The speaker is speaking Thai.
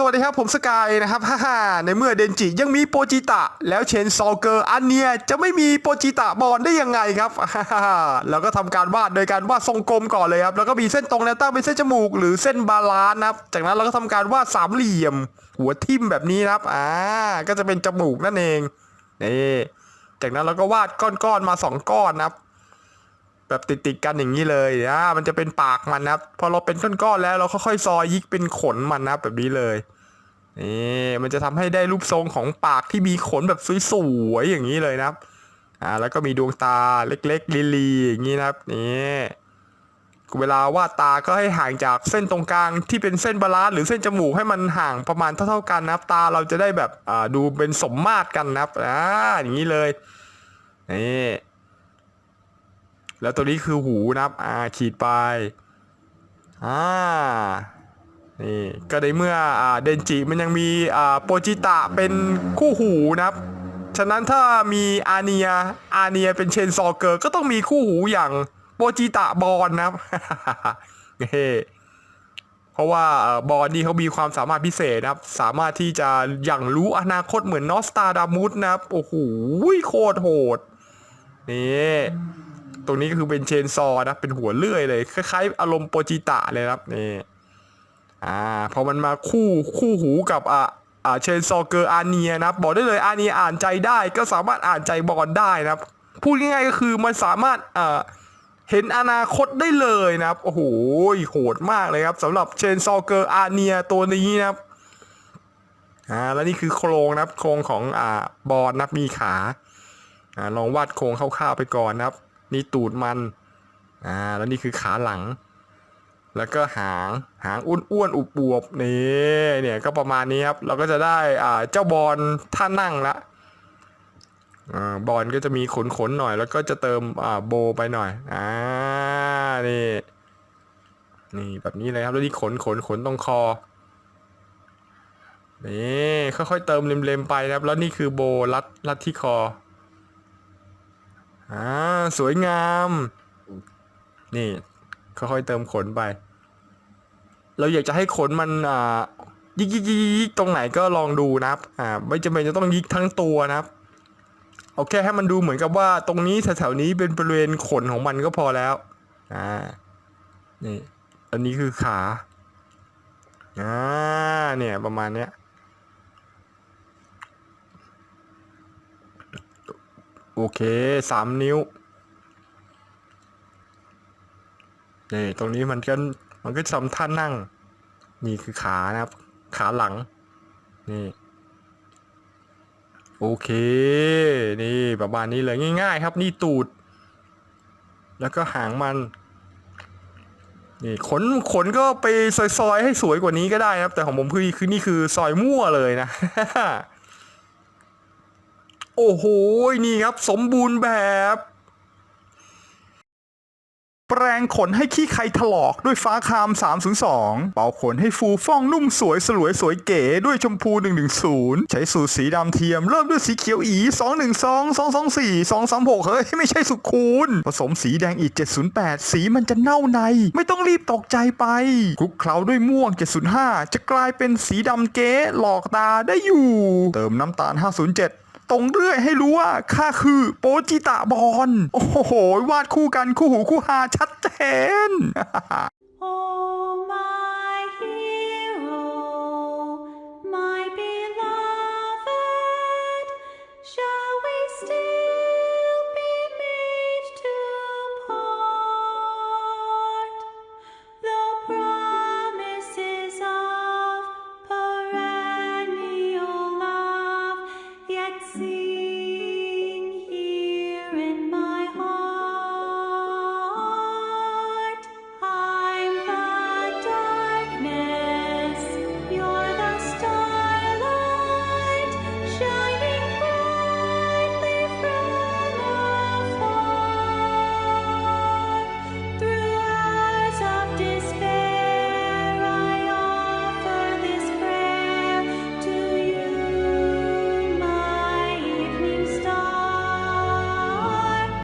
สวัสดีครับ ผมสกายนะครับฮ่าในเมื่อเดนจิยังมีโปจิตะ แล้วเชนซอลเกอร์อันเนียจะไม่มีโปจิตะบอลได้ยังไงครับฮ่าฮ่าเราก็ทำการวาดโดยการวาดทรงกลมก่อนเลยครับ แล้วก็มีเส้นตรงแนวตั้งเป็นเส้นจมูก หรือเส้นบาลานนะครับ จากนั้นเราก็ทำการวาดสามเหลี่ยม หัวทิ่มแบบนี้นะครับ อ่า ก็จะเป็นจมูกนั่นเอง นี่ จากนั้นเราก็วาดก้อนๆมาสองก้อนนะครับ แบบติดๆกันอย่างนี้เลยอ่ามันจะเป็นปากมันนะครับ พอเราเป็นก้อนๆแล้วเราค่อยๆซอยยิกเป็นขนมันนะแบบนี้เลยนี่มันจะทำให้ได้รูปทรงของปากที่มีขนแบบสวยๆอย่างนี้เลยนะครับอ่าแล้วก็มีดวงตาเล็กๆลีๆอย่างนี้นะครับนี่เวลาวาดตาก็ให้ห่างจากเส้นตรงกลางที่เป็นเส้นบาลานซ์หรือเส้นจมูกให้มันห่างประมาณเท่าๆกันนะครับ ตาเราจะได้แบบอ่าดูเป็นสมมาตรกันนะครับอ่าอย่างนี้เลยนี่ แล้วตัวนี้คือหูนะครับอ่าขีดไปอ่านี่ก็ในเมื่ออ่าเดนจิมันยังมีอ่าโปจิตะเป็นคู่หูนะครับ ฉะนั้นถ้ามีอาเนียอาเนียเป็นเชนซอเกอร์ก็ต้องมีคู่หูอย่างโปจิตะบอลนะครับเฮ้เพราะว่าบอลนี่เขามีความสามารถพิเศษนะครับ สามารถที่จะอย่างรู้อนาคตเหมือนนอสตาดามุสนะครับ โอ้โหโคตรโหดนี่ ตรงนี้ก็คือเป็นเชนซอนะ เป็นหัวเลื่อยเลยคล้ายๆอารมณ์โปจิตะเลยครับนี่อ่าพอมันมาคู่คู่หูกับอ่าอ่าเชนซอเกอร์อาเนียนะบอกได้เลยอาเนียอ่านใจได้ก็สามารถอ่านใจบอลได้นะครับ พูดง่ายๆก็คือมันสามารถอ่าเห็นอนาคตได้เลยนะครับโอ้โหโหดมากเลยครับสำหรับเชนซอเกอร์อาเนียตัวนี้นะครับอ่าแล้วนี่คือโครงนะครับโครงของอ่าบอลนะครับมีขาอ่าลองวาดโครงคร่าวๆไปก่อนนะครับ นี่ตูดมันอ่าแล้วนี่คือขาหลัง แล้วก็หางหางอ้วนๆอุบวบๆนี่เนี่ยก็ประมาณนี้ครับ เราก็จะได้อ่าเจ้าบอลท่านั่งละอ่าบอลก็จะมีขนๆหน่อย แล้วก็จะเติมอ่าโบไปหน่อย อ่า นี่ นี่แบบนี้เลยครับ แล้วนี่ขนขนขนตรงคอ นี่ ค่อยๆเติมเล็มๆไปนะครับ แล้วนี่คือโบรัดรัดที่คอ อ่าสวยงาม นี่ค่อยๆเติมขนไป เราอยากจะให้ขนมันอ่ายิกยิกยิกยิกตรงไหนก็ลองดูนะครับ อ่า ไม่จำเป็นจะต้องยิกทั้งตัวนะครับ เอาแค่ให้มันดูเหมือนกับว่าตรงนี้แถวๆนี้เป็นบริเวณขนของมันก็พอแล้ว อ่า นี่ อันนี้คือขา อ่า เนี่ยประมาณเนี้ย โอเคสามนิ้วนี่ตรงนี้มันก็มันก็ทำท่านั่ง นี่คือขานะครับ ขาหลัง นี่ โอเค นี่ประมาณนี้เลยง่าย ๆ ครับ นี่ตูด แล้วก็หางมัน นี่ขนขนก็ไปซอยๆให้สวยกว่านี้ก็ได้นะครับ แต่ของผมคือคือนี่คือซอยมั่วเลยนะ โอ้โห นี่ครับสมบูรณ์แบบ แปรงขนให้ขี้ใครถลอกด้วยฟ้าคาม 302 เป่าขนให้ฟูฟ่องนุ่มสวยสลวยสวยเก๋ด้วยชมพู 110 ใช้สูตรสีดำเทียม เริ่มด้วยสีเขียวอี 212 224 236 เฮ้ย ไม่ใช่สุคูณ ผสมสีแดงอีก708 สีมันจะเน่าใน ไม่ต้องรีบตกใจไปคลุกเคล้าด้วยม่วง 705 จะกลายเป็นสีดำเก๋หลอกตาได้อยู่ เติมน้ำตาล 507 ตรงเรื่อยให้รู้ว่าข้าคือโปจิตะบอล โอ้โห วาดคู่กันคู่หูคู่หาชัดเจน